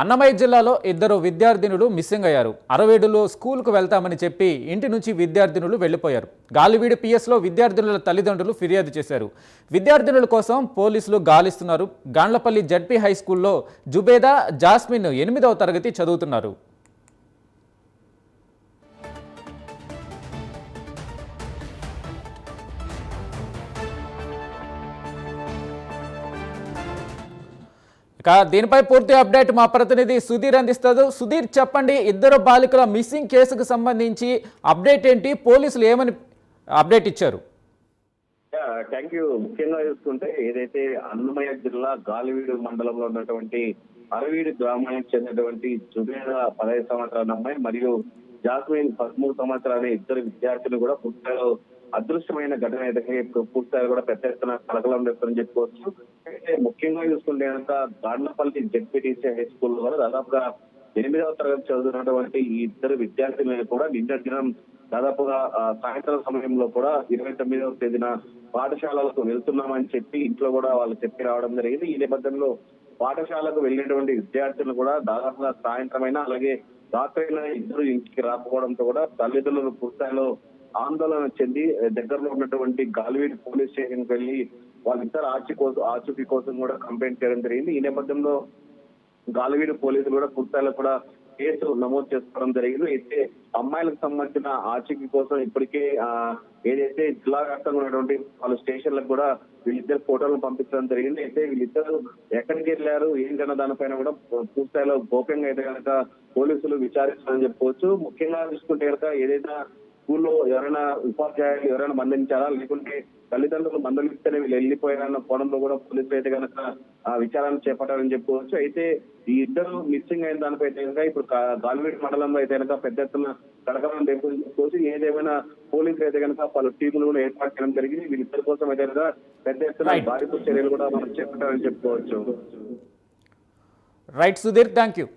అన్నమయ్య జిల్లాలో ఇద్దరు విద్యార్థినులు మిస్సింగ్ అయ్యారు. అరవేడులో స్కూల్కు వెళ్తామని చెప్పి ఇంటి నుంచి విద్యార్థినులు వెళ్ళిపోయారు గాలివీడు పిఎస్లో విద్యార్థినుల తల్లిదండ్రులు ఫిర్యాదు చేశారు. విద్యార్థినుల కోసం పోలీసులు గాలిస్తున్నారు. గాండ్లపల్లి జడ్పీ హై స్కూల్లో జుబేదా జాస్మిన్ ఎనిమిదవ తరగతి చదువుతున్నారు. దీనిపై పూర్తి అప్డేట్ మా ప్రతినిధి సుధీర్ అందిస్తారు సుధీర్ చెప్పండి ఇద్దరు బాలికల మిస్సింగ్ కేసుకు సంబంధించి అప్డేట్ ఏంటి? పోలీసులు ఏమని అప్డేట్ ఇచ్చారు? Thank you. ముఖ్యంగా చూసుకుంటే ఏదైతే అన్నమయ్య జిల్లా గాలివీడు మండలంలో ఉన్నటువంటి అరవీడు గ్రామానికి చెందినటువంటి జుబేద పదహైదు సంవత్సరాల అమ్మాయి మరియు జాస్మిన్ పదమూడు సంవత్సరాల ఇద్దరు విద్యార్థులు కూడా పూర్తిలో అదృశ్యమైన ఘటన అయితే పూర్తిగా కూడా పెద్ద ఎత్తున కలకలం రేపుతుందని చెప్పుకోవచ్చు అయితే ముఖ్యంగా చూసుకుంటే కనుక గాడ్లపల్లి జెడ్పీటీసీ హై స్కూల్ ద్వారా దాదాపుగా ఎనిమిదవ తరగతి చదువుతున్నటువంటి ఈ ఇద్దరు విద్యార్థులను కూడా నిన్న దినం దాదాపుగా సాయంత్రం సమయంలో కూడా ఇరవై తొమ్మిదవ తేదీన పాఠశాలలకు వెళ్తున్నామని చెప్పి ఇంట్లో కూడా వాళ్ళు చెప్పి రావడం జరిగింది. ఈ నేపథ్యంలో పాఠశాలకు వెళ్ళినటువంటి విద్యార్థులు కూడా దాదాపుగా సాయంత్రమైనా అలాగే రాత్రైన ఇద్దరు ఇంటికి రాకపోవడంతో కూడా తల్లిదండ్రులు పూర్తిలో ఆందోళన చెంది దగ్గరలో ఉన్నటువంటి గాలివీడి పోలీస్ స్టేషన్కి వాళ్ళ వాళ్ళిద్దరు ఆచు కోసం ఆచూకీ కోసం కూడా కంప్లైంట్ చేయడం జరిగింది. ఈ నేపథ్యంలో గాలివీడు పోలీసులు కూడా పూర్తిలో కూడా కేసు నమోదు చేసుకోవడం జరిగింది. అయితే అమ్మాయిలకు సంబంధించిన ఆచూకీ కోసం ఇప్పటికే ఏదైతే జిల్లా వ్యాప్తంగా ఉన్నటువంటి వాళ్ళ స్టేషన్లకు కూడా వీళ్ళిద్దరు ఫోటోలను పంపించడం జరిగింది. అయితే వీళ్ళిద్దరు ఎక్కడికి వెళ్ళారు ఏంటన్న దానిపైన కూడా పూర్తిస్థాయిలో గోప్యంగా అయితే కనుక పోలీసులు విచారిస్తారని చెప్పుకోవచ్చు ముఖ్యంగా చూసుకుంటే కనుక ఏదైతే స్కూల్లో ఎవరైనా ఉపాధ్యాయులు ఎవరైనా మందలించారా? లేకుంటే తల్లిదండ్రులు మందలిస్తేనే వీళ్ళు వెళ్ళిపోయారన్న కోణంలో కూడా పోలీసులు అయితే కనుక ఆ విచారణ చేపట్టారని చెప్పుకోవచ్చు. అయితే ఈ ఇద్దరు మిస్సింగ్ అయిన దానిపై అయితే కనుక ఇప్పుడు గా- గాలివీడ్ మండలంలో అయితే కనుక పెద్ద ఎత్తున కడకలం రేపు చూసి ఏదేమైనా పోలీసులు అయితే కనుక పలు టీములు కూడా ఏర్పాటు చేయడం జరిగింది. వీళ్ళిద్దరి కోసం అయితే కనుక పెద్ద ఎత్తున Right. బాధిత చర్యలు కూడా మనం చేపట్టారని చెప్పుకోవచ్చు. Right Sudheer thank you